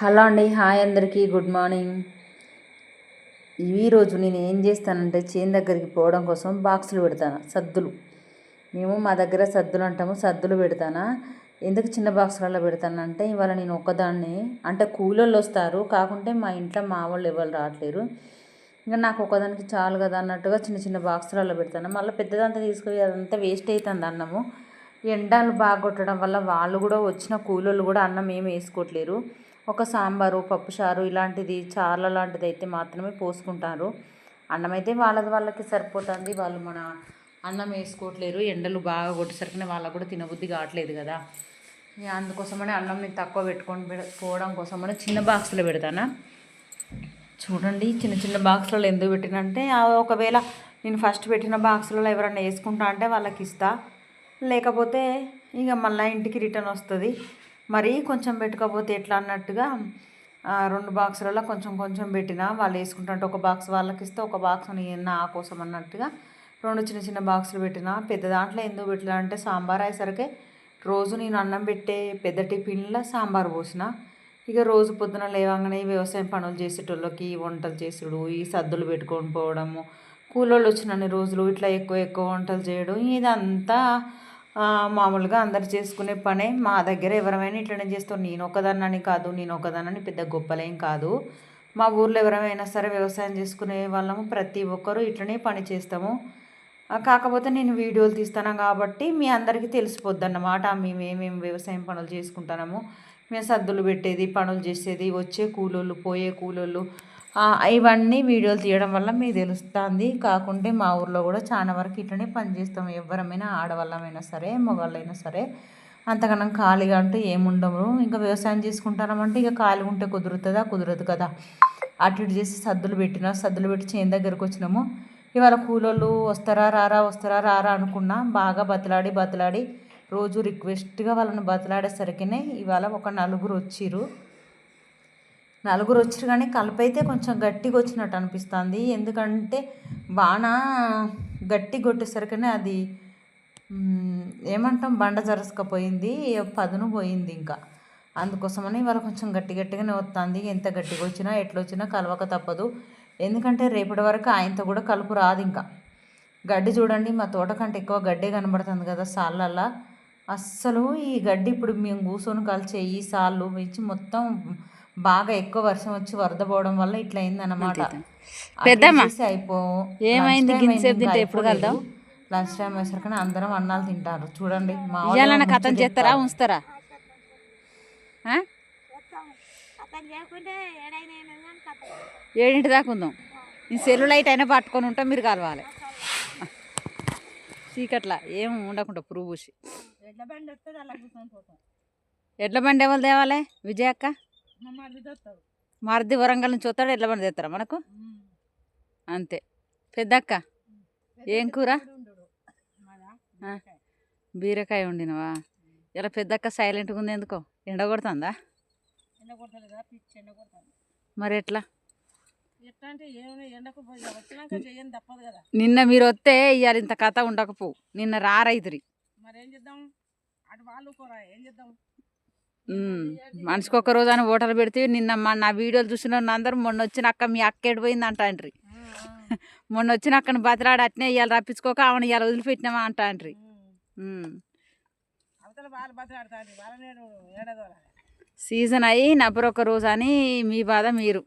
Hello అండి. Hi అందరికీ. Good morning. ఈరోజు నేను ఏం చేస్తానంటే చేను దగ్గరికి పోవడం కోసం బాక్సులు పెడతాను సద్దులు. మేము మా దగ్గర సద్దులు అంటాము సద్దులు పెడతానా? ఎందుకు చిన్న బాక్సులలో పెడతానంటే ఇవాళ నేను ఒక్కదాన్ని అంటే కూలోళ్ళు వస్తారు కాకుంటే మా ఇంట్లో మా వాళ్ళు ఎవరు రావట్లేరు. ఇంకా నాకు ఒకదానికి చాలు కదా అన్నట్టుగా చిన్న చిన్న బాక్సులలో పెడతాను. మళ్ళీ పెద్దదంతా తీసుకుపోయి అదంతా వేస్ట్ అవుతుంది అన్నము. ఎండలు బాగా కొట్టడం వల్ల వాళ్ళు కూడా వచ్చిన కూలోళ్ళు కూడా అన్నం ఏమి వేసుకోవట్లేరు. ఒక సాంబారు పప్పుచారు ఇలాంటిది చార్ల లాంటిది అయితే మాత్రమే పోసుకుంటారు. అన్నం అయితే వాళ్ళది వాళ్ళకి సరిపోతుంది. వాళ్ళు మన అన్నం వేసుకోవట్లేరు. ఎండలు బాగా కొట్టేసరికి వాళ్ళకు కూడా తినబుద్ధి కావట్లేదు కదా. ఇక అందుకోసమని అన్నం నేను తక్కువ పెట్టుకొని పెడ- పోవడం కోసమని చిన్న బాక్స్లో పెడతానా? చూడండి చిన్న చిన్న బాక్స్లలో ఎందుకు పెట్టినంటే ఒకవేళ నేను ఫస్ట్ పెట్టిన బాక్స్లలో ఎవరైనా వేసుకుంటా అంటే వాళ్ళకి ఇస్తా లేకపోతే ఇక మళ్ళీ ఇంటికి రిటర్న్ వస్తుంది. మరీ కొంచెం పెట్టుకోకపోతే ఎట్లా అన్నట్టుగా రెండు బాక్సులలో కొంచెం కొంచెం పెట్టిన వాళ్ళు వేసుకుంటుంటే ఒక బాక్స్ వాళ్ళకి ఇస్తే ఒక బాక్స్ నా కోసం అన్నట్టుగా రెండు చిన్న చిన్న బాక్సులు పెట్టిన. పెద్ద దాంట్లో ఎందుకు పెట్టిన అంటే సాంబార్ అయ్యేసరికి రోజు నేను అన్నం పెట్టే పెద్ద టిఫిన్లో సాంబార్ పోసిన. ఇక రోజు పొద్దున లేవగానే వ్యవసాయం పనులు చేసేటోళ్ళకి వంటలు చేసుడు ఈ సద్దులు పెట్టుకొని పోవడము కూలోళ్ళు వచ్చినన్ని రోజులు ఇట్లా ఎక్కువ ఎక్కువ వంటలు చేయడం ఇదంతా మామూలుగా అందరు చేసుకునే పనే. మా దగ్గర ఎవరైనా ఇట్లనే చేస్తాం నేను ఒకదాన్నని కాదు నేను ఒకదాన్నని పెద్ద గొప్పలేం కాదు. మా ఊర్లో ఎవరైనా సరే వ్యవసాయం చేసుకునే వాళ్ళము. ప్రతి ఒక్కరూ ఇట్లనే పని చేస్తాము. కాకపోతే నేను వీడియోలు తీస్తాను కాబట్టి మీ అందరికీ తెలిసిపోద్ది అన్నమాట మేము ఏమేమి వ్యవసాయం పనులు చేసుకుంటున్నాము. మేము సద్దులు పెట్టేది పనులు చేసేది వచ్చే కూలోళ్ళు పోయే కూలోళ్ళు ఇవన్నీ వీడియోలు తీయడం వల్ల మీకు తెలుస్తుంది. కాకుంటే మా ఊర్లో కూడా చాలా వరకు ఇట్లనే పనిచేస్తాం. ఎవరమైనా ఆడవాళ్ళమైనా సరే మగవాళ్ళైనా సరే. అంతకన్నా ఖాళీగా అంటే ఏముండము ఇంకా వ్యవసాయం చేసుకుంటామంటే ఇక ఖాళీ ఉంటే కుదురుతుందా? కుదరదు కదా. అటు ఇటు చేసి సద్దులు పెట్టినా సద్దులు పెట్టి చేను దగ్గరకు వచ్చినాము. ఇవాళ కూలోళ్ళు వస్తారా రారా వస్తారా రారా అనుకున్నా బాగా బతలాడి బతలాడి రోజు రిక్వెస్ట్గా వాళ్ళని బతలాడేసరికినే ఇవాళ ఒక నలుగురు వచ్చిర్రు. నలుగురు వచ్చారు కానీ కలపైతే కొంచెం గట్టిగా వచ్చినట్టు అనిపిస్తుంది. ఎందుకంటే బాణ గట్టి కొట్టేసరికనే అది ఏమంటాం? బండ జరసకపోయింది పదును పోయింది ఇంకా. అందుకోసమని ఇవాళ కొంచెం గట్టి గట్టిగానే వస్తుంది ఎంత గట్టిగా వచ్చినా ఎట్లా వచ్చినా కలవక తప్పదు. ఎందుకంటే రేపటి వరకు ఆయనతో కూడా కలుపు రాదు ఇంకా. గడ్డి చూడండి మా తోట కంటే ఎక్కువ గడ్డే కనబడుతుంది కదా సాళ్ళల్లా. అస్సలు ఈ గడ్డి ఇప్పుడు మేము కూర్చొని కలిసే ఈ సాళ్ళు ఇచ్చి మొత్తం బాగా ఎక్కువ వర్షం వచ్చి వరద పోవడం వల్ల ఇట్లా అయిందన్నమాట పెద్దమ్మ, అయిపో ఏమైంది? తింటే ఎప్పుడు కలుద్దాం? లంచ్ టైం వేసరికి అందరం అన్నాలు తింటారు. చూడండి మా కథం చేస్తారా. ఉంచుతారా? ఆ? ఏడింటి దాకా ఉందాం. ఈ సెల్లు లైట్ అయినా పట్టుకొని ఉంటాం మీరు కలవాలి. చీకట్లా ఏం ఉండకుండా పురుగు పూసి. ఎడ్ల బండి ఎవరు తేవాలి విజయ అక్క మరిది వరంగల్ నుంచి వస్తాడు ఎట్లా పని తెస్తారా మనకు? అంతే. పెద్దక్క ఏం కూర? బీరకాయ వండినవా? ఇలా పెద్దక్క సైలెంట్గా ఉంది ఎందుకో? ఎండ కొడుతుందా? మరి ఎట్లా? నిన్న మీరు వస్తే ఇవాళ ఇంత కథ ఉండకపోవు. నిన్న రారైతురి మరి ఏం చేద్దాం? అటు వాళ్ళు కూర ఏం చేద్దాం? మనిషికి ఒక రోజు అని ఓటలు పెడితే నిన్న మా నా వీడియోలు చూసిన అందరూ మొన్న వచ్చిన అక్క మీ అక్క ఎడిపోయింది అంటాండ్రి. మొన్న వచ్చిన అక్కని బతిలాడి అట్నే ఇవాళ రప్పించుకోక ఆమెను ఇవాళ వదిలిపెట్టినామా అంటాండ్రి. సీజన్ అయ్యి నబ్బరొక్క రోజు అని మీ బాధ మీరు.